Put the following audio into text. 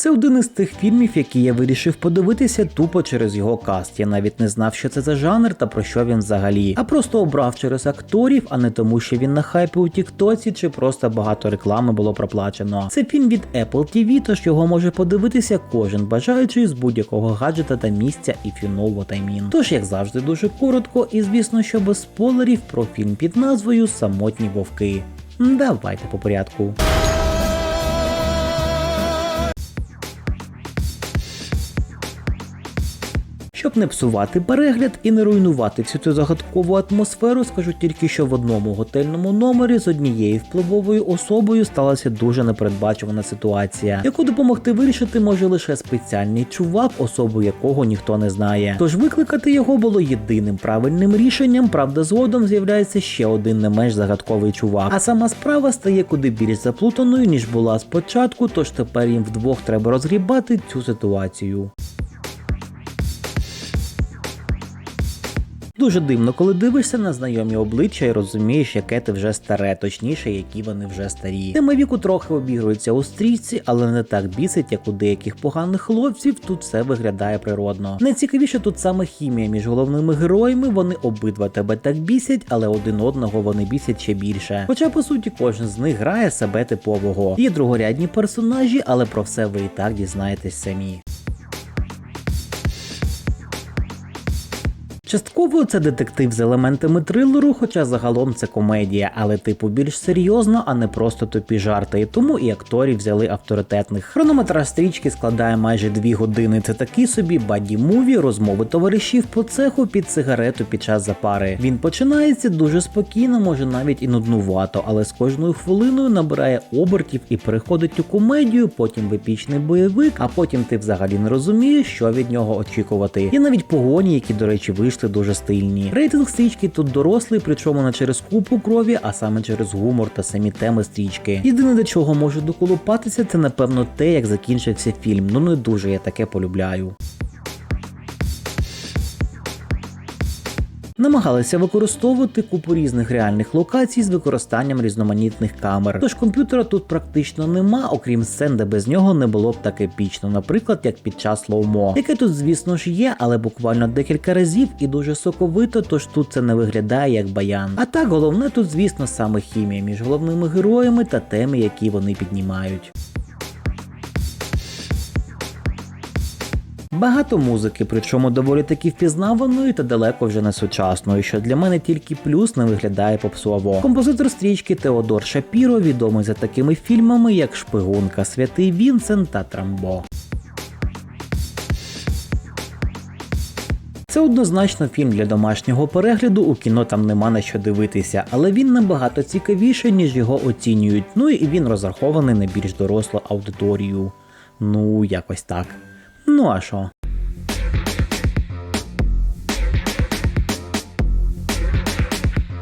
Це один із тих фільмів, які я вирішив подивитися тупо через його каст. Я навіть не знав, що це за жанр та про що він взагалі, а просто обрав через акторів, а не тому, що він на хайпі у Тіктоці чи просто багато реклами було проплачено. Це фільм від Apple TV, тож його може подивитися кожен бажаючий з будь-якого гаджета та місця і фіново таймін. Тож, як завжди, дуже коротко, і звісно, що без спойлерів про фільм під назвою Самотні вовки. Давайте по порядку. Щоб не псувати перегляд і не руйнувати всю цю загадкову атмосферу, скажу тільки, що в одному готельному номері з однією впливовою особою сталася дуже непередбачувана ситуація, яку допомогти вирішити може лише спеціальний чувак, особу якого ніхто не знає. Тож викликати його було єдиним правильним рішенням. Правда, згодом з'являється ще один не менш загадковий чувак. А сама справа стає куди більш заплутаною ніж була спочатку. Тож тепер їм вдвох треба розгрібати цю ситуацію. Дуже дивно, коли дивишся на знайомі обличчя і розумієш, яке ти вже старе, точніше, які вони вже старі. Тема віку трохи обігрується у стрічці, але не так бісить, як у деяких поганих хлопців. Тут все виглядає природно. Найцікавіше тут саме хімія між головними героями. Вони обидва тебе так бісять, але один одного вони бісять ще більше. Хоча по суті кожен з них грає себе типового. Є другорядні персонажі, але про все ви і так дізнаєтесь самі. Частково це детектив з елементами трилеру, хоча загалом це комедія, але типу більш серйозно, а не просто тупі жарти. І тому і акторів взяли авторитетних. Хронометраж стрічки складає майже дві години. Це такий собі баді муві, розмови товаришів по цеху під сигарету під час запари. Він починається дуже спокійно, може навіть і нуднувато, але з кожною хвилиною набирає обертів і переходить у комедію, потім в епічний бойовик, а потім ти взагалі не розумієш, що від нього очікувати. Є навіть погоні, які, до речі, вийшли дуже стильні. Рейтинг стрічки тут дорослий, причому не через купу крові, а саме через гумор та самі теми стрічки. Єдине до чого можу доколупатися, це напевно те, як закінчився фільм. Ну не дуже я таке полюбляю. Намагалися використовувати купу різних реальних локацій з використанням різноманітних камер. Тож комп'ютера тут практично нема, окрім сцен, де без нього не було б так епічно, наприклад, як під час лоумо, яке тут, звісно ж, є, але буквально декілька разів і дуже соковито, тож тут це не виглядає як баян. А так головне тут, звісно, саме хімія між головними героями та теми, які вони піднімають. Багато музики, причому доволі таки впізнаваної та далеко вже не сучасної, що для мене тільки плюс не виглядає попсово. Композитор стрічки Теодор Шапіро відомий за такими фільмами, як Шпигунка, Святий Вінсент та Трамбо. Це однозначно фільм для домашнього перегляду, у кіно там нема на що дивитися, але він набагато цікавіший, ніж його оцінюють. Ну і він розрахований на більш дорослу аудиторію. Ну, якось так. nuošo